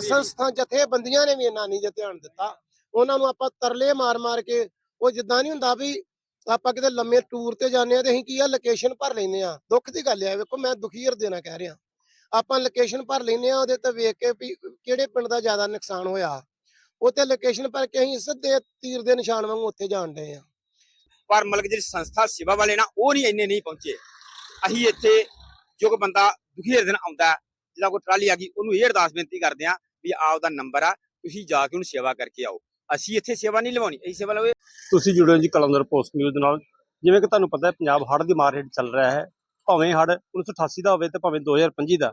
ਸੰਸਥਾ ਜਥੇਬੰਦੀਆਂ ਨੇ ਵੀ ਇਹਨਾਂ ਨਹੀਂ ਜੇ ਧਿਆਨ ਦਿੱਤਾ। ਉਹਨਾਂ ਨੂੰ ਆਪਾਂ ਤਰਲੇ ਮਾਰ-ਮਾਰ ਕੇ ਉਹ ਜਿੱਦਾਂ ਨਹੀਂ ਹੁੰਦਾ ਵੀ ਆਪਾਂ ਕਿਤੇ ਲੰਮੇ ਟੂਰ ਤੇ ਜਾਂਦੇ ਆ ਤੇ ਅਸੀਂ ਕੀ ਆ ਲੋਕੇਸ਼ਨ ਭਰ ਲੈਨੇ ਆ ਦੁੱਖ ਦੀ ਗੱਲ ਆ ਵੇਖੋ ਮੈਂ ਦੁਖੀ ਹਿਰਦੇ ਨਾਲ ਕਹਿ ਰਿਹਾ। ਆਪਾਂ ਲੋਕੇਸ਼ਨ ਭਰ ਲੈਨੇ ਆ ਉਹਦੇ ਤੇ ਵੇਖ ਕੇ ਵੀ ਕਿਹੜੇ ਪਿੰਡ ਦਾ ਜ਼ਿਆਦਾ ਨੁਕਸਾਨ ਹੋਇਆ। ਉਹ ਤੇ ਲੋਕੇਸ਼ਨ ਭਰ ਕੇ ਅਸੀਂ ਸਿੱਧੇ ਤੀਰ ਦੇ ਨਿਸ਼ਾਨ ਵਾਂਗੂ ਉੱਥੇ ਜਾਣ ਡਏ ਆ ਪਰ ਮਤਲਬ ਕਿ ਜਿਹੜੀ ਸੰਸਥਾ ਸੇਵਾ ਵਾਲੇ ਨਾ ਉਹ ਨਹੀਂ ਇੰਨੇ ਨਹੀਂ ਪਹੁੰਚੇ। ਅਸੀਂ ਇੱਥੇ ਜੋ ਕੋਈ ਬੰਦਾ ਦੁਖੀ ਹਿਰਦੇ ਨਾਲ ਆਉਂਦਾ ਜਿਹਦਾ ਕੋਈ ਟਰਾਲੀ ਆ ਗਈ ਉਹਨੂੰ ਇਹ ਅਰਦਾਸ ਬੇਨਤੀ ਕਰਦੇ ਆ ਵੀ ਆਪ ਦਾ ਨੰਬਰ ਆ ਤੁਸੀਂ ਜਾ ਕੇ ਉਹਨੂੰ ਸੇਵਾ ਕਰਕੇ ਆਓ। ਅਸੀਂ ਇੱਥੇ ਸੇਵਾ ਨਹੀਂ ਲਵਾਉਣੀ ਅਸੀਂ ਸੇਵਾ ਲਵੇ ਤੁਸੀਂ ਜੁੜੇ ਹੋ ਜੀ ਕਲੰਦਰ ਪੋਸਟ ਨਿਊਜ਼ ਦੇ ਨਾਲ। ਜਿਵੇਂ ਕਿ ਤੁਹਾਨੂੰ ਪਤਾ ਹੈ ਪੰਜਾਬ ਹੜ੍ਹ ਦੀ ਮਾਰ ਹੇਠ ਚੱਲ ਰਿਹਾ ਹੈ। ਭਾਵੇਂ ਹੜ੍ਹ 1988 ਦਾ ਹੋਵੇ ਤੇ ਭਾਵੇਂ 2025 ਦਾ।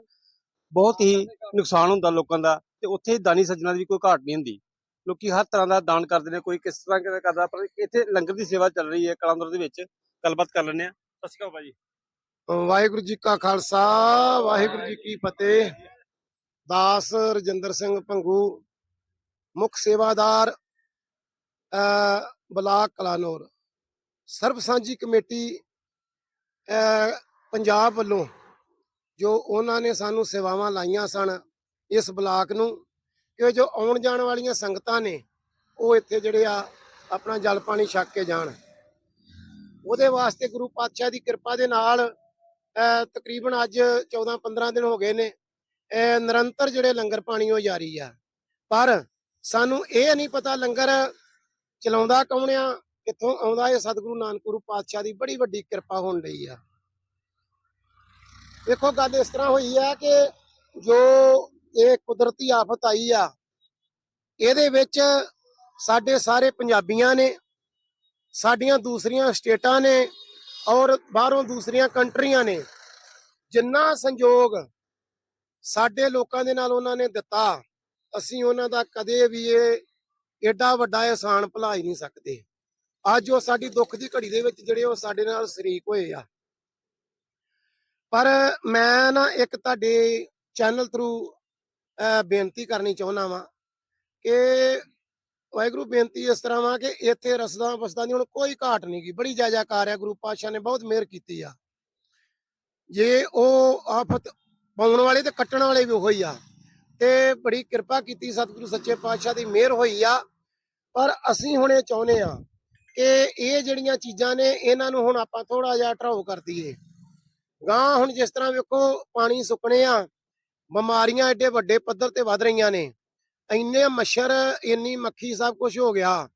ਬਹੁਤ ਹੀ ਨੁਕਸਾਨ ਹੁੰਦਾ ਲੋਕਾਂ ਦਾ ਤੇ ਉੱਥੇ ਦਾਨੀ ਸੱਜਣਾ ਦੀ ਕੋਈ ਘਾਟ ਨਹੀਂ ਹੁੰਦੀ। ਲੋਕੀ ਹਰ ਤਰ੍ਹਾਂ ਦਾ ਦਾਨ ਕਰਦੇ ਨੇ ਕੋਈ ਕਿਸ ਤਰ੍ਹਾਂ ਦਾ ਕਰਦਾ ਪਰ ਇੱਥੇ ਲੰਗਰ ਦੀ ਸੇਵਾ ਚੱਲ ਰਹੀ ਹੈ ਕਲੰਦਰ ਦੇ ਵਿੱਚ। ਗੱਲਬਾਤ ਕਰ ਲੈਂਦੇ ਆ ਸਤਿ ਸ਼੍ਰੀ ਅਕਾਲ ਭਾਜੀ। ਵਾਹਿਗੁਰੂ ਜੀ ਕਾ ਖਾਲਸਾ ਵਾਹਿਗੁਰੂ ਜੀ ਕੀ ਫਤਿਹ। ਦਾਸ ਰਜਿੰਦਰ ਸਿੰਘ ਪੰਗੂ, ਮੁੱਖ ਸੇਵਾਦਾਰ ਬਲਾਕ ਕਲਾਨੌਰ। ਸਰਬ ਸਾਂਝੀ ਕਮੇਟੀ ਪੰਜਾਬ ਵੱਲੋਂ ਜੋ ਉਹਨਾਂ ਨੇ ਸਾਨੂੰ ਸੇਵਾਵਾਂ ਲਾਈਆਂ ਸਨ ਇਸ ਬਲਾਕ ਨੂੰ ਕਿ ਜੋ ਆਉਣ ਜਾਣ ਵਾਲੀਆਂ ਸੰਗਤਾਂ ਨੇ, ਉਹ ਇੱਥੇ ਜਿਹੜੇ ਆ ਆਪਣਾ ਜਲ ਪਾਣੀ ਛਕ ਕੇ ਜਾਣ। ਉਹਦੇ ਵਾਸਤੇ ਗੁਰੂ ਪਾਤਸ਼ਾਹ ਦੀ ਕਿਰਪਾ ਦੇ ਨਾਲ ਤਕਰੀਬਨ ਅੱਜ 14-15 ਦਿਨ ਹੋ ਗਏ ਨੇ ਇਹ ਨਿਰੰਤਰ ਜਿਹੜੇ ਲੰਗਰ ਪਾਣੀ ਉਹ ਜਾਰੀ ਆ। ਪਰ ਸਾਨੂੰ ਇਹ ਨਹੀਂ ਪਤਾ ਲੰਗਰ ਚਲਾਉਂਦਾ ਕੌਣ ਆ, ਕਿੱਥੋਂ ਆਉਂਦਾ ਇਹ ਸਤਿਗੁਰੂ ਨਾਨਕ ਗੁਰੂ ਪਾਤਸ਼ਾਹ ਦੀ ਬੜੀ ਵੱਡੀ ਕਿਰਪਾ ਹੋਣ ਲਈ ਆ। ਵੇਖੋ ਗੱਲ ਇਸ ਤਰ੍ਹਾਂ ਹੋਈ ਆ ਕਿ ਜੋ ਇਹ ਕੁਦਰਤੀ ਆਫਤ ਆਈ ਆ, ਇਹਦੇ ਵਿੱਚ ਸਾਡੇ ਸਾਰੇ ਪੰਜਾਬੀਆਂ ਨੇ, ਸਾਡੀਆਂ ਦੂਸਰੀਆਂ ਸਟੇਟਾਂ ਨੇ ਔਰ ਬਾਹਰੋਂ ਦੂਸਰੀਆਂ ਕੰਟਰੀਆਂ ਨੇ, ਜਿੰਨਾ ਸੰਯੋਗ ਸਾਡੇ ਲੋਕਾਂ ਦੇ ਨਾਲ ਉਹਨਾਂ ਨੇ ਦਿੱਤਾ, ਅਸੀਂ ਉਹਨਾਂ ਦਾ ਕਦੇ ਵੀ ਇਹ ਏਡਾ ਵੱਡਾ ਇਹਸਾਨ ਭੁਲਾ ਹੀ ਨਹੀਂ ਸਕਦੇ। ਅੱਜ ਉਹ ਸਾਡੀ ਦੁੱਖ ਦੀ ਘੜੀ ਦੇ ਵਿੱਚ ਜਿਹੜੇ ਉਹ ਸਾਡੇ ਨਾਲ ਸ਼ਰੀਕ ਹੋਏ ਆ। ਪਰ ਮੈਂ ਨਾ ਇੱਕ ਤੁਹਾਡੇ ਚੈਨਲ ਥਰੂ ਬੇਨਤੀ ਕਰਨੀ ਚਾਹੁੰਦਾ ਵਾਂ ਕਿ ਵਾਹਿਗੁਰੂ ਬੇਨਤੀ ਇਸ ਤਰ੍ਹਾਂ ਵਾਂ ਕਿ ਇੱਥੇ ਰਸਦਾਂ ਵਸਦਾਂ ਦੀ ਹੁਣ ਕੋਈ ਘਾਟ ਨਹੀਂ ਗਈ ਬੜੀ ਜਾਇਜਾਕਾਰ ਹੈ ਗੁਰੂ ਪਾਤਸ਼ਾਹ ਨੇ ਬਹੁਤ ਮਿਹਰ ਕੀਤੀ ਆ। ਜੇ ਉਹ ਆਫਤ ਪਾਉਣ ਵਾਲੇ ਤੇ ਕੱਟਣ ਵਾਲੇ ਵੀ ਉਹੀ ਆ। ਤੇ ਬੜੀ ਕਿਰਪਾ ਕੀਤੀ ਸਤਿਗੁਰੂ ਸੱਚੇ ਪਾਤਸ਼ਾਹ ਦੀ, ਮਿਹਰ ਹੋਈ ਆ। ਪਰ ਅਸੀਂ ਹੁਣ ਇਹ ਚਾਹੁੰਦੇ ਆ ਕਿ ਇਹ ਜਿਹੜੀਆਂ ਚੀਜ਼ਾਂ ਨੇ, ਇਹਨਾਂ ਨੂੰ ਹੁਣ ਆਪਾਂ ਥੋੜਾ ਜਿਹਾ ਢਰਾਓ ਕਰ ਦਈਏ। ਗਾਂ ਹੁਣ ਜਿਸ ਤਰ੍ਹਾਂ ਵੇਖੋ, ਪਾਣੀ ਸੁੱਕਣੇ ਆ, ਬਿਮਾਰੀਆਂ ਐਡੇ ਵੱਡੇ ਪੱਧਰ ਤੇ ਵੱਧ ਰਹੀਆਂ ਨੇ। ਇੰਨੇ ਮੱਛਰ, ਇੰਨੀ ਮੱਖੀ ਸਭ ਕੁਝ ਹੋ ਗਿਆ।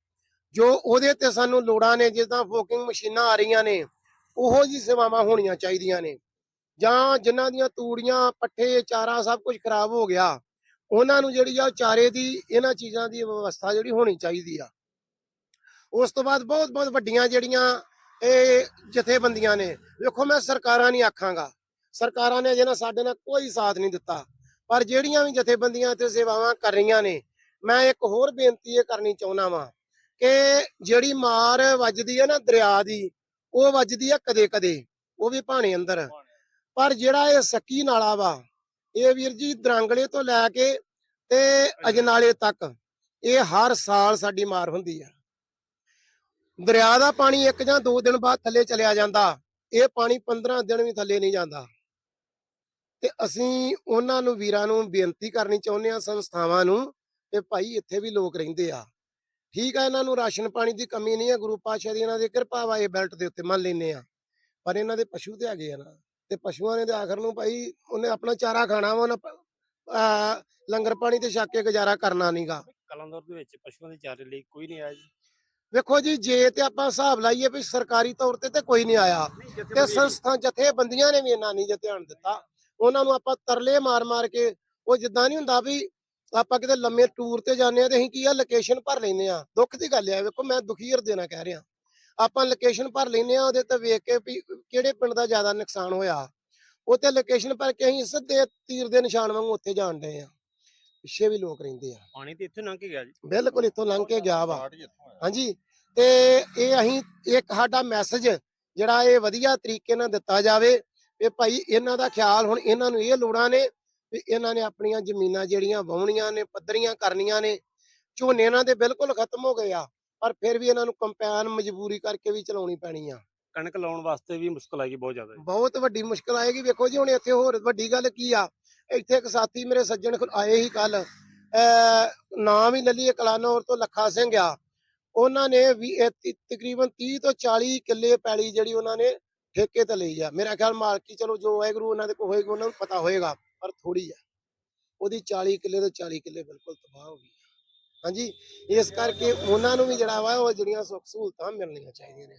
ਜੋ ਉਹਦੇ ਤੇ ਸਾਨੂੰ ਲੋੜਾਂ ਨੇ, ਜਿੱਦਾਂ ਫੋਕਿੰਗ ਮਸ਼ੀਨਾਂ ਆ ਰਹੀਆਂ ਨੇ, ਉਹੋ ਜੀ ਸੇਵਾਵਾਂ ਹੋਣੀਆਂ ਚਾਹੀਦੀਆਂ ਨੇ। ਜਾਂ ਜਿਨ੍ਹਾਂ ਦੀਆਂ ਤੂੜੀਆਂ, ਪੱਠੇ, ਚਾਰਾ ਸਭ ਕੁਝ ਖਰਾਬ ਹੋ ਗਿਆ, ਉਹਨਾਂ ਨੂੰ ਜਿਹੜੀ ਆ ਚਾਰੇ ਦੀ, ਇਹਨਾਂ ਚੀਜ਼ਾਂ ਦੀ ਵਿਵਸਥਾ ਜਿਹੜੀ ਹੋਣੀ ਚਾਹੀਦੀ ਆ। ਉਸ ਤੋਂ ਬਾਅਦ ਬਹੁਤ ਬਹੁਤ ਵੱਡੀਆਂ ਜਿਹੜੀਆਂ ਇਹ ਜਥੇਬੰਦੀਆਂ ਨੇ, ਵੇਖੋ ਮੈਂ ਸਰਕਾਰਾਂ ਨਹੀਂ ਆਖਾਂਗਾ। ਸਰਕਾਰਾਂ ਨੇ ਜਿਹਨਾਂ ਸਾਡੇ ਨਾਲ ਕੋਈ ਸਾਥ ਨਹੀਂ ਦਿੱਤਾ, ਪਰ ਜਿਹੜੀਆਂ ਵੀ ਜਥੇਬੰਦੀਆਂ ਤੇ ਸੇਵਾਵਾਂ ਕਰ ਰਹੀਆਂ ਨੇ, ਮੈਂ ਇੱਕ ਹੋਰ ਬੇਨਤੀ ਇਹ ਕਰਨੀ ਚਾਹੁੰਦਾ ਵਾਂ ਕਿ ਜਿਹੜੀ ਮਾਰ ਵੱਜਦੀ ਹੈ ਨਾ ਦਰਿਆ ਦੀ, ਉਹ ਵੱਜਦੀ ਹੈ ਕਦੇ ਕਦੇ ਉਹ ਵੀ ਭਾਣੇ ਅੰਦਰ। ਪਰ ਜਿਹੜਾ ਇਹ ਸੱਕੀ ਨਾਲਾ ਵਾ ਇਹ ਵੀਰ ਜੀ ਦਰਾਂਗਲੇ ਤੋਂ ਲੈ ਕੇ ਤੇ ਅਜਨਾਲੇ ਤੱਕ ਇਹ ਹਰ ਸਾਲ ਸਾਡੀ ਮਾਰ ਹੁੰਦੀ ਆ। ਦਰਿਆ ਦਾ ਪਾਣੀ ਇੱਕ ਜਾਂ ਦੋ ਦਿਨ ਬਾਅਦ ਥੱਲੇ ਚਲਿਆ ਜਾਂਦਾ ਇਹ ਪਾਣੀ 15 ਦਿਨ ਵੀ ਥੱਲੇ ਨਹੀਂ ਜਾਂਦਾ। ਤੇ ਅਸੀਂ ਉਹਨਾਂ ਨੂੰ ਵੀਰਾਂ ਨੂੰ ਬੇਨਤੀ ਕਰਨੀ ਚਾਹੁੰਦੇ ਆ ਸੰਸਥਾਵਾਂ ਨੂੰ ਕਿ ਭਾਈ ਇੱਥੇ ਵੀ ਲੋਕ ਰਹਿੰਦੇ ਆ। ਠੀਕ ਆ ਇਹਨਾਂ ਨੂੰ ਰਾਸ਼ਨ ਪਾਣੀ ਦੀ ਕਮੀ ਨਹੀਂ ਆ ਗੁਰੂ ਪਾਤਸ਼ਾਹ ਦੀ ਇਹਨਾਂ ਦੀ ਕਿਰਪਾ ਵਾ ਇਹ ਬੈਲਟ ਦੇ ਉੱਤੇ ਮੰਨ ਲੈਨੇ ਆ। ਪਰ ਇਹਨਾਂ ਦੇ ਪਸ਼ੂ ਤੇ ਹੈਗੇ ਆ ਨਾ। ਤੇ ਪਸ਼ੂਆਂ ਨੇ ਤੇ ਆਖਰ ਨੂੰ ਭਾਈ ਉਹਨੇ ਆਪਣਾ ਚਾਰਾ ਖਾਣਾ ਵਾ ਉਹਨਾਂ ਲੰਗਰ ਪਾਣੀ ਤੇ ਛੱਕ ਕੇ ਗੁਜ਼ਾਰਾ ਕਰਨਾ ਨਹੀਂਗਾ ਕਲੰਦਰ ਦੇ ਵਿੱਚ ਪਸ਼ੂਆਂ ਦੇ ਚਾਰੇ ਲਈ ਕੋਈ ਨਹੀਂ ਆਇਆ ਜੀ। ਵੇਖੋ ਜੀ ਜੇ ਤੇ ਆਪਾਂ ਹਿਸਾਬ ਲਾਈਏ ਵੀ ਸਰਕਾਰੀ ਤੌਰ ਤੇ ਤੇ ਕੋਈ ਨਹੀਂ ਆਇਆ ਤੇ ਸੰਸਥਾ ਜਥੇਬੰਦੀਆਂ ਨੇ ਵੀ ਇਹਨਾਂ ਨਹੀਂ ਜੇ ਧਿਆਨ ਦਿੱਤਾ। ਉਹਨਾਂ ਨੂੰ ਆਪਾਂ ਤਰਲੇ ਮਾਰ-ਮਾਰ ਕੇ ਉਹ ਜਿੱਦਾਂ ਨਹੀਂ ਹੁੰਦਾ ਵੀ ਆਪਾਂ ਕਿਤੇ ਲੰਮੇ ਟੂਰ ਤੇ ਜਾਂਦੇ ਆ ਤੇ ਅਸੀਂ ਕੀ ਆ ਲੋਕੇਸ਼ਨ ਭਰ ਲੈਨੇ ਆ ਦੁੱਖ ਦੀ ਗੱਲ ਆ ਵੇਖੋ ਮੈਂ ਦੁਖੀ ਹਿਰਦੇ ਨਾਲ ਕਹਿ ਰਿਹਾ। ਆਪਾਂ ਲੋਕੇਸ਼ਨ ਭਰ ਲੈਨੇ ਆ ਉਹਦੇ ਤੇ ਵੇਖ ਕੇ ਵੀ ਕਿਹੜੇ ਪਿੰਡ ਦਾ ਜ਼ਿਆਦਾ ਨੁਕਸਾਨ ਹੋਇਆ। ਤੇ ਲੋਕੇਸ਼ਨ ਭਰ ਕੇ ਅਸੀਂ ਸਿੱਧੇ ਤੀਰ ਦੇ ਨਿਸ਼ਾਨ ਵਾਂਗੂ ਉੱਥੇ ਜਾਣ ਡਏ ਆ ਪਿੱਛੇ ਵੀ ਲੋਕ ਰਹਿੰਦੇ ਆ। ਪਾਣੀ ਤੇ ਇੱਥੇ ਲੰਘ ਕੇ ਗਿਆ ਜੀ? ਬਿਲਕੁਲ ਇੱਥੋਂ ਲੰਘ ਕੇ ਗਿਆ ਵਾ। ਹਾਂਜੀ ਤੇ ਇਹ ਅਸੀਂ ਇੱਕ ਸਾਡਾ ਮੈਸੇਜ ਜਿਹੜਾ ਇਹ ਵਧੀਆ ਤਰੀਕੇ ਨਾਲ ਦਿੱਤਾ ਜਾਵੇ ਵੀ ਭਾਈ ਇਹਨਾਂ ਦਾ ਖਿਆਲ ਹੁਣ ਇਹਨਾਂ ਨੂੰ ਇਹ ਲੋੜਾਂ ਨੇ ਵੀ ਇਹਨਾਂ ਨੇ ਆਪਣੀਆਂ ਜ਼ਮੀਨਾਂ ਜਿਹੜੀਆਂ ਵਾਹੁਣੀਆਂ ਨੇ ਪੱਧਰੀਆਂ ਕਰਨੀਆਂ ਨੇ ਝੋਨੇ ਇਹਨਾਂ ਦੇ ਬਿਲਕੁਲ ਖਤਮ ਹੋ ਗਏ ਆ। ਪਰ ਫਿਰ ਵੀ ਇਹਨਾਂ ਨੂੰ ਕੰਪੈਨ ਮਜਬੂਰੀ ਕਰਕੇ ਵੀ ਚਲਾਉਣੀ ਪੈਣੀ ਆ। ਕਣਕ ਲਾਉਣ ਵਾਸਤੇ ਵੀ ਮੁਸ਼ਕਲ ਆਏਗੀ ਬਹੁਤ ਜ਼ਿਆਦਾ ਬਹੁਤ ਵੱਡੀ ਮੁਸ਼ਕਲ ਆਏਗੀ। ਵੇਖੋ ਜੀ ਹੁਣ ਇੱਥੇ ਹੋਰ ਵੱਡੀ ਗੱਲ ਕੀ ਆ? ਇੱਥੇ ਇੱਕ ਸਾਥੀ ਮੇਰੇ ਸੱਜਣ ਕੋਲ ਆਏ ਹੀ ਕੱਲ ਨਾਮ ਹੀ ਲੱਲੀਏ ਕਲਾਨੌਰ ਤੋਂ ਲੱਖਾ ਸਿੰਘ ਆ। ਉਹਨਾਂ ਨੇ ਵੀ ਤਕਰੀਬਨ 30 ਤੋਂ 40 ਕਿੱਲੇ ਪੈਲੀ ਜਿਹੜੀ ਉਹਨਾਂ ਨੇ ਠੇਕੇ ਤੇ ਲਈ ਆ। ਮੇਰਾ ਖਿਆਲ ਮਾਲਕੀ ਚਲੋ ਜੋ ਵਾਹਿਗੁਰੂ ਉਹਨਾਂ ਦੇ ਕੋਲ ਹੋਏਗਾ ਉਹਨਾਂ ਨੂੰ ਪਤਾ ਹੋਏਗਾ ਪਰ ਥੋੜੀ ਆ। ਉਹਦੀ 40 ਕਿੱਲੇ ਤੋਂ 40 ਕਿੱਲੇ ਬਿਲਕੁਲ ਤਬਾਹ ਹੋ ਗਈ। ਹਾਂਜੀ ਇਸ ਕਰਕੇ ਉਹਨਾਂ ਨੂੰ ਵੀ ਜਿਹੜਾ ਵਾ ਉਹ ਜਿਹੜੀਆਂ ਸੁੱਖ ਸਹੂਲਤਾਂ ਮਿਲਣੀਆਂ ਚਾਹੀਦੀਆਂ ਨੇ।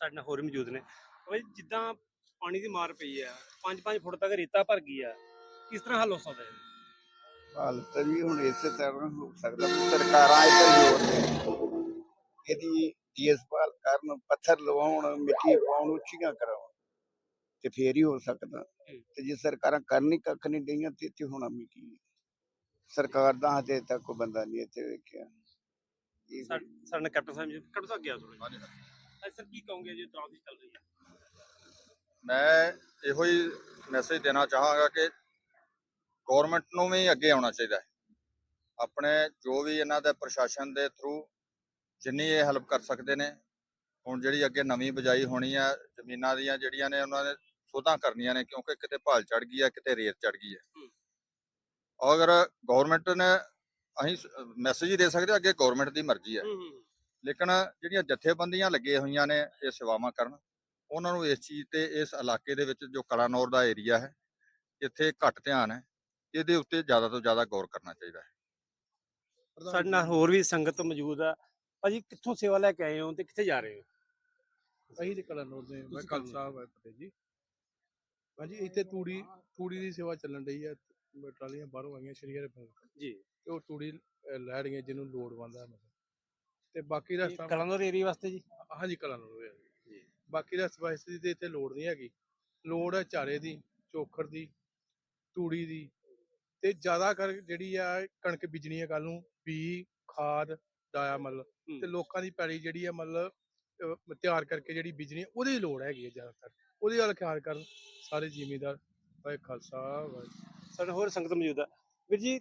ਸਾਡੇ ਨਾਲ ਹੋਰ ਵੀ ਮੌਜੂਦ ਨੇ। ਬਾਈ ਜਿੱਦਾਂ ਪਾਣੀ ਦੀ ਮਾਰ ਪਈ ਆ 5-5 ਫੁੱਟ ਤੱਕ ਰੇਤਾ ਭਰ ਗਈ ਆ ਕਿਸ ਤਰ੍ਹਾਂ ਹੱਲ ਹੋ ਸਕਦਾ ਹੈ ਹਾਲਤ ਵੀ ਹੁਣ ਇਸੇ ਤਰ੍ਹਾਂ ਹੋ ਸਕਦਾ ਸਰਕਾਰਾਂ ਇੱਧਰ ਜੋਰ ਦੇਣ ਇਹਦੀ ਦੇਖਭਾਲ ਕਰਨ ਪੱਥਰ ਲਵਾਉਣ ਮਿੱਟੀ ਪਾਉਣ ਉੱਚੀਆਂ ਕਰਾਉਣ ਤੇ ਫੇਰ ਹੀ ਹੋ ਸਕਦਾ। ਤੇ ਜੇ ਸਰਕਾਰਾਂ ਕਰਨ ਹੀ ਕੱਖ ਨਹੀਂ ਡਈਆਂ ਤੇ ਇੱਥੇ ਹੋਣਾ ਵੀ ਕੀ ਹੈ? ਸਰਕਾਰ ਦਾ ਹਜੇ ਤੱਕ ਕੋਈ ਬੰਦਾ ਨਹੀਂ ਇੱਥੇ ਵੇਖਿਆ। ਇਹ ਸਾਡੇ ਸਾਡੇ ਨਾਲ ਕੈਪਟਨ ਸਾਹਿਬ ਜੀ ਕੈਪਟਨ ਸਾਹਿਬ ਗਿਆ ਥੋੜਾ ਅੱਜ ਸਰ ਕੀ ਕਹੋਗੇ ਜੀ ਦੌੜ ਦੀ ਚੱਲ ਰਹੀ ਹੈ? ਮੈਂ ਇਹੋ ਹੀ ਮੈਸੇਜ ਦੇਣਾ ਚਾਹਾਂਗਾ ਕਿ ਗਵਰਨਮੈਂਟ ਨੂੰ ਵੀ ਅੱਗੇ ਆਉਣਾ ਚਾਹੀਦਾ ਹੈ। ਆਪਣੇ ਜੋ ਵੀ ਇਹਨਾਂ ਦੇ ਪ੍ਰਸ਼ਾਸਨ ਦੇ ਥਰੂ ਜਿੰਨੀ ਇਹ ਹੈਲਪ ਕਰ ਸਕਦੇ ਨੇ ਹੁਣ ਜਿਹੜੀ ਅੱਗੇ ਨਵੀਂ ਬਜਾਈ ਹੋਣੀ ਆ ਜ਼ਮੀਨਾਂ ਦੀਆਂ ਜਿਹੜੀਆਂ ਨੇ ਉਹਨਾਂ ਨੇ ਸੋਧਾਂ ਕਰਨੀਆਂ ਨੇ ਕਿਉਂਕਿ ਕਿਤੇ ਭਾਲ ਚੜ ਗਈ ਆ ਕਿਤੇ ਰੇਤ ਚੜ ਗਈ ਹੈ। ਅਗਰ ਗਵਰਨਮੈਂਟ ਨੇ ਅਸੀਂ ਮੈਸੇਜ ਹੀ ਦੇ ਸਕਦੇ ਅੱਗੇ ਗਵਰਨਮੈਂਟ ਦੀ ਮਰਜ਼ੀ ਹੈ। ਲੇਕਿਨ ਜਿਹੜੀਆਂ ਜਥੇਬੰਦੀਆਂ ਲੱਗੀਆਂ ਹੋਈਆਂ ਨੇ ਇਹ ਸੇਵਾਵਾਂ ਕਰਨ ਉਹਨਾਂ ਨੂੰ ਇਸ ਚੀਜ਼ ਤੇ ਇਸ ਇਲਾਕੇ ਦੇ ਵਿੱਚ ਜੋ ਕਲਾਨੌਰ ਦਾ ਏਰੀਆ ਹੈ ਇੱਥੇ ਘੱਟ ਧਿਆਨ ਹੈ। ਇਹਦੇ ਉੱਤੇ ਜ਼ਿਆਦਾ ਤੋਂ ਜ਼ਿਆਦਾ ਗੌਰ ਕਰਨਾ ਚਾਹੀਦਾ ਹੈ। ਸਾਡੇ ਨਾਲ ਹੋਰ ਵੀ ਸੰਗਤ ਮੌਜੂਦ ਆ। ਭਾਜੀ ਕਿੱਥੋਂ ਸੇਵਾ ਲੈ ਕੇ ਆਏ ਹੋ ਤੇ ਕਿੱਥੇ ਜਾ ਰਹੇ ਹੋ? ਅਸੀਂ ਤੇ ਕਲਾਨੌਰ ਦੇ ਮੈਂ ਕੱਲ। ਸਾਹਿਬ ਹੈ ਫਤਿਹ ਜੀ। ਹਾਂਜੀ ਇੱਥੇ ਤੂੜੀ ਤੂੜੀ ਦੀ ਸੇਵਾ ਚੱਲਣ ਰਹੀ ਹੈ। ਟਰਾਲੀਆਂ ਬਾਹਰੋਂ ਆਈਆਂ ਸ਼੍ਰੀ ਹਰਿ ਜੀ। ਤੇ ਉਹ ਤੂੜੀ ਲੈ ਰਹੀਆਂ ਜਿਹਨੂੰ ਲੋੜ ਬੰਦਾ ਤੇ ਬਾਕੀ ਰਸਤਾ ਕਲਾਨੌਰ ਏਰੀਆ ਵਾਸਤੇ ਜੀ? ਹਾਂਜੀ ਕਲਾਨੌਰ ਹੈ ਜੀ। ਬਾਕੀ ਰਸਤਾ ਵਾਸਤੇ ਦੀ ਇੱਥੇ ਲੋੜ ਨਹੀਂ ਹੈਗੀ। ਲੋੜ ਹੈ ਚਾਰੇ ਦੀ ਚੋਖਰ ਦੀ ਤੂੜੀ ਦੀ। ਤੇ ਜ਼ਿਆਦਾ ਕਰ ਜਿਹੜੀ ਆ ਕਣਕ ਬੀਜਣੀ ਹੈ ਕੱਲ ਨੂੰ ਬੀ ਖਾਦ ਡਾਇਆ ਮਤਲਬ ਹੂੰ। ਤੇ ਲੋਕਾਂ ਦੀ ਪੈਲੀ ਜਿਹੜੀ ਆ ਮਤਲਬ ਅਹ, ਤਿਆਰ ਕਰਕੇ ਜਿਹੜੀ ਬੀਜਣੀ ਹੈ, ਉਹਦੀ ਲੋੜ ਹੈਗੀ ਹੈ ਜ਼ਿਆਦਾਤਰ। ਉਹਦੇ ਵੱਲ ਖਿਆਲ ਕਰਨ। ਸਾਰੇ ਜ਼ਿਮੀਂਦਾਰ ਭਾਈ ਖਾਲਸਾ ਵਾਹਿਗੁਰੂ। ਸਾਡੇ ਹੋਰ ਸੰਗਤ ਮੌਜੂਦ ਆ। ਵੀਰ ਜੀ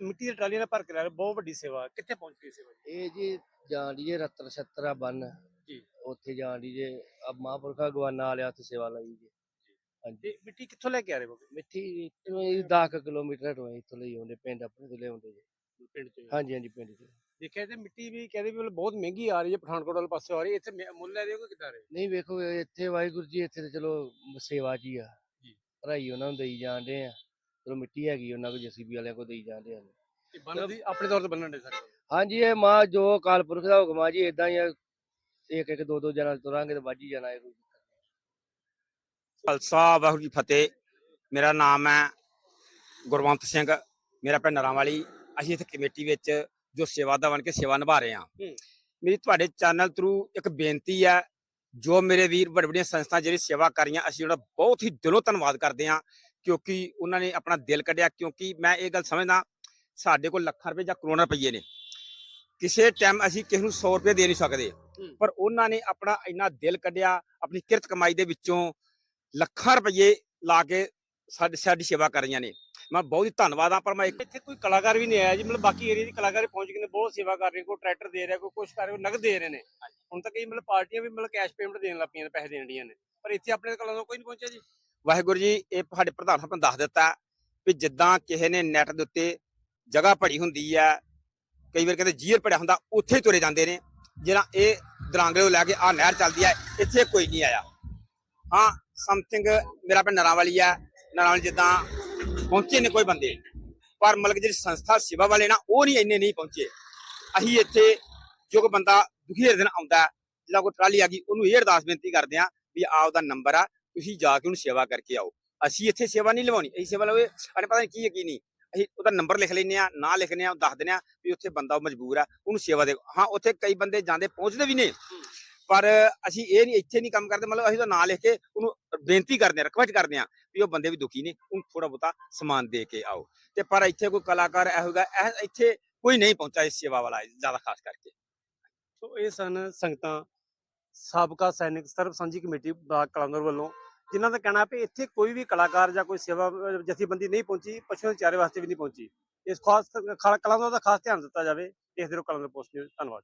ਮਿੱਟੀ ਦੀਆਂ ਟਰਾਲੀਆਂ ਨਾਲ ਭਰ ਕੇ ਲੈ ਰਹੇ ਬਹੁਤ ਵੱਡੀ ਸੇਵਾ। ਕਿੱਥੇ ਪਹੁੰਚ ਗਈ ਸੇਵਾ ਜੀ? ਇਹ ਜੀ ਜਾਣ ਦੀ ਜੇ ਰਤਨ ਛਤਰਾ ਬੰਨ। ਜੀ। ਉੱਥੇ ਜਾਣ ਦੀ ਜੇ ਮਹਾਂਪੁਰਖਾ ਗਵਾਨਾ ਵਾਲਿਆ ਉੱਥੇ ਸੇਵਾ ਲਈ ਜੀ। ਹਾਂਜੀ। ਤੇ ਮਿੱਟੀ ਕਿੱਥੋਂ ਲੈ ਕੇ ਆ ਰਹੇ ਹੋ? ਮਿੱਠੀ ਇੱਥੋਂ ਇਹ 10 ਕਿਲੋਮੀਟਰ ਤੋਂ ਇੱਥੋਂ ਲਈ ਆਉਂਦੇ ਪਿੰਡ ਆਪਣੇ ਤੋਂ ਲਿਆਉਂਦੇ ਜੀ। ਪਿੰਡ ਚ ਹਾਂਜੀ ਹਾਂਜੀ ਪਿੰਡ ਤੋਂ। ਦੇਖਿਆ ਤੇ ਮਿੱਟੀ ਵੀ ਕਹਿੰਦੇ ਵੀ ਬਹੁਤ ਮਹਿੰਗੀ ਆ ਰਹੀ ਹੈ ਪਠਾਨਕੋਟ ਵਾਲੇ ਪਾਸੇ ਆ ਰਹੀ ਇੱਥੇ ਮੁੱਲ ਲੈ ਰਹੇ ਹੋ ਕਿ ਕਿੱਦਾਂ ਰਹੇ? ਨਹੀਂ ਵੇਖੋ ਇੱਥੇ ਵਾਹਿਗੁਰੂ ਜੀ ਇੱਥੇ ਤੇ ਚਲੋ ਸੇਵਾ ਜੀ ਆ। ਜੀ। ਭਰਾਈ ਉਹਨਾਂ ਨੂੰ ਦੇਈ ਜਾਂਦੇ ਆ। ਚਲੋ ਮਿੱਟੀ ਹੈਗੀ ਉਹਨਾਂ ਕੋ ਜਸੀਬੀ ਵਾਲਿਆਂ ਕੋ ਦੇਈ ਜਾਂਦੇ ਆ। ਤੇ ਬੰਨ ਦੀ ਆਪਣੇ ਤੌਰ ਤੇ ਬੰਨਣ ਦੇ ਸਾਰੇ? ਹਾਂਜੀ ਇਹ ਮਾਂ ਜੋ ਅਕਾਲ ਪੁਰਖ ਦਾ ਹੁਕਮ ਆ ਜੀ ਇਦਾਂ ਹੀ ਆ, ਇੱਕ ਇੱਕ ਦੋ ਦੋ ਜਣਾ ਤੁਰਾਂਗੇ ਤੇ ਵੱਜ ਹੀ ਜਾਣਾ ਇਹ ਕੋਈ ਖਾਲਸਾ ਵਾਹਿਗੁਰੂ ਜੀ ਕੀ ਫਤਿਹ। ਮੇਰਾ ਨਾਮ ਹੈ ਗੁਰਵੰਤ ਸਿੰਘ ਮੇਰਾ ਪਿੰਡ ਨਰਾਂਵਾਲੀ। ਅਸੀਂ ਇੱਥੇ ਕਮੇਟੀ ਵਿੱਚ ਜੋ ਸੇਵਾਦਾਰ ਬਣ ਕੇ ਸੇਵਾ ਨਿਭਾ ਰਹੇ ਹਾਂ। ਹੂੰ। ਮੇਰੀ ਤੁਹਾਡੇ ਚੈਨਲ ਥਰੂ ਇੱਕ ਬੇਨਤੀ ਹੈ ਜੋ ਮੇਰੇ ਵੀਰ ਵੱਡੇ ਵੱਡੀਆਂ ਸੰਸਥਾ ਜਿਹੜੀ ਸੇਵਾ ਕਰ ਰਹੀਆਂ ਅਸੀਂ ਉਹਨਾਂ ਦਾ ਬਹੁਤ ਹੀ ਦਿਲੋਂ ਧੰਨਵਾਦ ਕਰਦੇ ਹਾਂ। ਕਿਉਂਕਿ ਉਹਨਾਂ ਨੇ ਆਪਣਾ ਦਿਲ ਕੱਢਿਆ ਕਿਉਂਕਿ ਮੈਂ ਇਹ ਗੱਲ ਸਮਝਦਾ ਸਾਡੇ ਕੋਲ ਲੱਖਾਂ ਰੁਪਏ ਜਾਂ ਕਰੋੜਾਂ ਰੁਪਏ ਨੇ। ਕਿਸੇ ਟਾਈਮ ਅਸੀਂ ਕਿਸੇ ਨੂੰ 100 ਰੁਪਏ ਦੇ ਨਹੀਂ ਸਕਦੇ। ਪਰ ਉਹਨਾਂ ਨੇ ਆਪਣਾ ਇੰਨਾ ਦਿਲ ਕੱਢਿਆ ਆਪਣੀ ਕਿਰਤ ਕਮਾਈ ਦੇ ਵਿੱਚੋਂ ਲੱਖਾਂ ਰੁਪਏ ਲਾ ਕੇ ਸਾਡੀ ਸਾਡੀ ਸੇਵਾ ਕਰ ਰਹੀਆਂ ਨੇ। ਮੈਂ ਬਹੁਤ ਹੀ ਧੰਨਵਾਦ ਹਾਂ ਪਰ ਮੈਂ ਇੱਥੇ ਕੋਈ ਕਲਾਕਾਰ ਵੀ ਨਹੀਂ ਆਇਆ ਜੀ ਮਤਲਬ ਬਾਕੀ ਏਰੀਆ ਦੇ ਕਲਾਕਾਰ ਪਹੁੰਚ ਗਏ ਨੇ ਬਹੁਤ ਸੇਵਾ ਕਰ ਰਹੇ ਕੋਈ ਟਰੈਕਟਰ ਦੇ ਰਿਹਾ ਕੋਈ ਕੁਛ ਕਰ ਰਿਹਾ ਨਗਦ ਦੇ ਰਹੇ ਨੇ। ਹੁਣ ਤੱਕ ਕਈ ਮਤਲਬ ਪਾਰਟੀਆਂ ਵੀ ਮਤਲਬ ਕੈਸ਼ ਪੇਮੈਂਟ ਦੇਣ ਲੱਗ ਪਈਆਂ ਨੇ ਪੈਸੇ ਦੇਣ ਡੀਆਂ ਨੇ। ਪਰ ਇੱਥੇ ਆਪਣੇ ਕਲਾਕਾਰ ਕੋਈ ਨਹੀਂ ਪਹੁੰਚਿਆ ਜੀ। ਵਾਹਿਗੁਰੂ ਜੀ ਇਹ ਸਾਡੇ ਪ੍ਰਧਾਨ ਸਾਹਿਬ ਨੇ ਦੱਸ ਦਿੱਤਾ ਵੀ ਜਿੱਦਾਂ ਕਿਸੇ ਨੇ ਨੈਟ ਦੇ ਉੱਤੇ ਜਗ੍ਹਾ ਭੜੀ ਹੁੰਦੀ ਹੈ ਕਈ ਵਾਰ ਕਹਿੰਦੇ ਜੀਰ ਭੜਿਆ ਹੁੰਦਾ ਉੱਥੇ ਹੀ ਤੁਰੇ ਜਾਂਦੇ ਨੇ। ਜਿਹੜਾ ਇਹ ਦਰਾਂਗਲੇ ਤੋਂ ਲੈ ਕੇ ਆ ਨਹਿਰ ਚੱਲਦੀ ਹੈ ਇੱਥੇ ਕੋਈ ਨਹੀਂ ਆਇਆ। ਹਾਂ ਸਮਥਿੰਗ ਮੇਰਾ ਪਿੰਡ ਨਰਾਂਵਾਲੀ ਹੈ ਨਰਾਂਵਾਲੀ ਜਿੱਦਾਂ ਪਹੁੰਚੇ ਨੇ ਕੋਈ ਬੰਦੇ ਪਰ ਮਤਲਬ ਜਿਹੜੀ ਸੰਸਥਾ ਸੇਵਾ ਵਾਲੇ ਨਾ ਉਹ ਨਹੀਂ ਇੰਨੇ ਨਹੀਂ ਪਹੁੰਚੇ। ਅਸੀਂ ਇੱਥੇ ਜੋ ਕੋਈ ਬੰਦਾ ਦੁਖੀ ਦਿਨ ਆਉਂਦਾ ਹੈ, ਜਿਹਦਾ ਕੋਈ ਟਰਾਲੀ ਆ ਗਈ ਉਹਨੂੰ ਇਹ ਅਰਦਾਸ ਬੇਨਤੀ ਕਰਦੇ ਆ ਵੀ ਆਪ ਦਾ ਨੰਬਰ ਆ ਤੁਸੀਂ ਜਾ ਕੇ ਉਹਨੂੰ ਸੇਵਾ ਕਰਕੇ ਆਓ। ਅਸੀਂ ਇੱਥੇ ਸੇਵਾ ਨਹੀਂ ਲਵਾਉਣੀ। ਅਸੀਂ ਸੇਵਾ ਲਵੇ ਸਾਡੇ ਪਤਾ ਨਹੀਂ ਕੀ ਯਕੀਨ ਨਹੀਂ। ਅਸੀਂ ਉਹਦਾ ਨੰਬਰ ਲਿਖ ਲੈਨੇ ਆ ਨਾਂ ਲਿਖਨੇ ਆ ਦੱਸ ਦਿੰਦੇ ਆ ਵੀ ਉੱਥੇ ਬੰਦਾ ਉਹ ਮਜਬੂਰ ਆ, ਉਹਨੂੰ ਸੇਵਾ ਦੇ ਹਾਂ, ਉੱਥੇ ਕਈ ਬੰਦੇ ਜਾਂਦੇ ਪਹੁੰਚਦੇ ਵੀ ਨੇ। ਪਰ ਅਸੀਂ ਇਹ ਨਹੀਂ, ਇੱਥੇ ਨਹੀਂ ਕੰਮ ਕਰਦੇ, ਮਤਲਬ ਅਸੀਂ ਉਹਦਾ ਨਾਂ ਲਿਖ ਕੇ ਉਹਨੂੰ ਬੇਨਤੀ ਕਰਦੇ ਆ ਰਿਕਵੈਸਟ ਕਰਦੇ ਆ ਵੀ ਉਹ ਬੰਦੇ ਵੀ ਦੁਖੀ ਨੇ, ਉਹਨੂੰ ਥੋੜਾ ਬਹੁਤਾ ਸਮਾਨ ਦੇ ਕੇ ਆਓ। ਤੇ ਪਰ ਇੱਥੇ ਕੋਈ ਕਲਾਕਾਰ ਇਹੋ ਜਿਹਾ ਇੱਥੇ ਕੋਈ ਨਹੀਂ ਪਹੁੰਚਾ ਇਸ ਸੇਵਾ ਵਾਲਾ, ਜ਼ਿਆਦਾ ਖਾਸ ਕਰਕੇ। ਸੋ ਇਹ ਸਨ ਸੰਗਤਾਂ, ਸਾਬਕਾ ਸੈਨਿਕ ਸਰਬ ਸਾਂਝੀ ਕਮੇਟੀ ਬਲਾਕ ਕਲਾਨੌਰ ਵੱਲੋਂ ਜਿਨ੍ਹਾਂ ਦਾ ਕਹਿਣਾ ਵੀ ਇੱਥੇ ਕੋਈ ਵੀ ਕਲਾਕਾਰ ਜਾਂ ਕੋਈ ਸੇਵਾ ਜਥੇਬੰਦੀ ਨਹੀਂ ਪਹੁੰਚੀ, ਪਸ਼ੂਆਂ ਦੇ ਚਾਰੇ ਵਾਸਤੇ ਵੀ ਨਹੀਂ ਪਹੁੰਚੀ। ਇਸ ਖਾਸ ਕਲਾ ਦਾ ਖਾਸ ਧਿਆਨ ਦਿੱਤਾ ਜਾਵੇ, ਇਸ ਦੇ ਕਲਾਨੌਰ ਪੋਸਟ ਨਿਊਜ਼, ਧੰਨਵਾਦ।